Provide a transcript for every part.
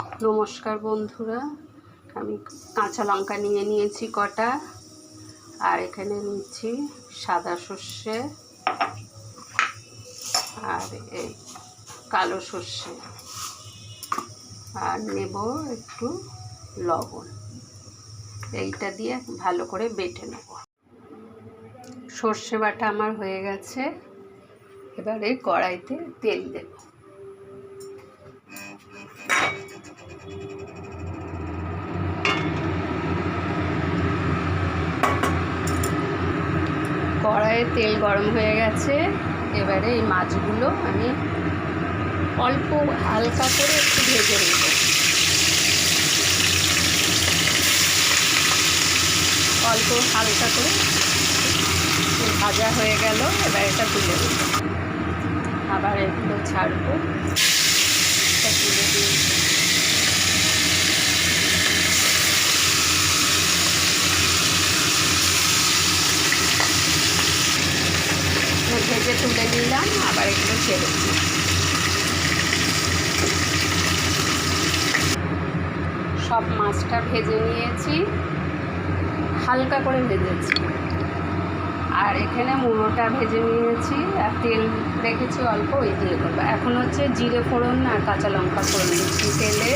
নমস্কার বন্ধুরা। আমি কাঁচা লঙ্কা নিয়ে নিয়েছি কটা। আর এখানে নিচ্ছি সাদা সর্ষে আর এই কালো সর্ষে। আর নেব একটু লবণ। এইটা দিয়ে ভালো করে বেটে নেব। সর্ষে বাটা আমার হয়ে গেছে। এবারে কড়াইতে তেল দেবো। কড়াইয়ে তেল গরম হয়ে গেছে। এবারে এই মাছগুলো আমি অল্প হালকা করে একটু ভেজে নেব। অল্প হালকা করে ভাজা হয়ে গেল, এবার এটা তুলে দেব আবার এগুলো ছাড়বো। এটা তুলে দিয়ে ভেজে তুলে নিলাম, আবার এগুলো ছেড়েছি সব মাছটা ভেজে নিয়েছি, হালকা করে ভেজেছি। আর এখানে মুড়োটা ভেজে নিয়েছি, আর তেল রেখেছি অল্প, ওই দিয়ে করব এখন হচ্ছে জিরে ফোড়ন আর কাঁচা লঙ্কা ফোড়ন দিচ্ছি তেলে।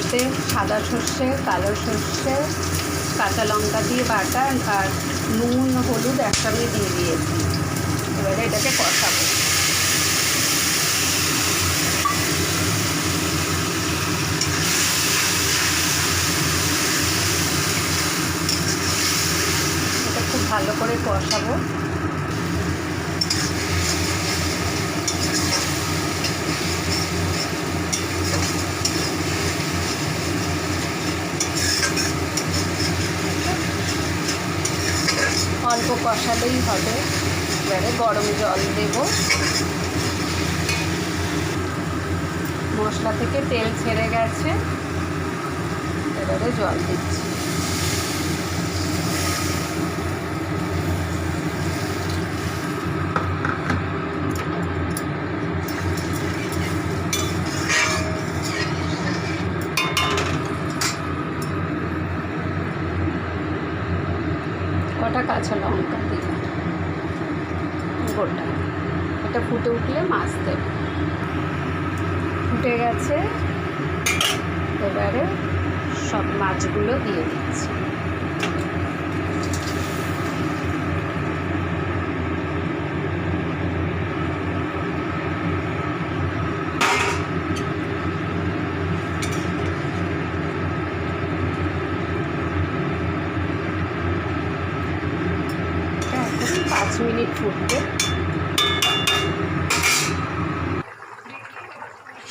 এতে সাদা সর্ষে, কালো সর্ষে, কাঁচা লঙ্কা দিয়ে বাটা, আর নুন হলুদ একসঙ্গে দিয়ে দিয়েছি। এবারে এটাকে কষাবো। এটা খুব ভালো করে কষাবো। অল্প কষালেই হবে। এবারে গরম জল দেব। মশলা থেকে তেল ছেড়ে গেছে। এবারে জল দিচ্ছি। কটা কাঁচা লঙ্কা দিয়ে গোটা এটা ফুটে উঠলে মাছ দেবে ফুটে গেছে। এবারে সব মাছগুলো দিয়ে দিচ্ছি এটা এখন পাঁচ মিনিট ফুটবে।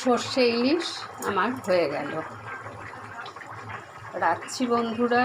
সর্ষে ইলিশ আমার হয়ে গেল। রাখছি বন্ধুরা।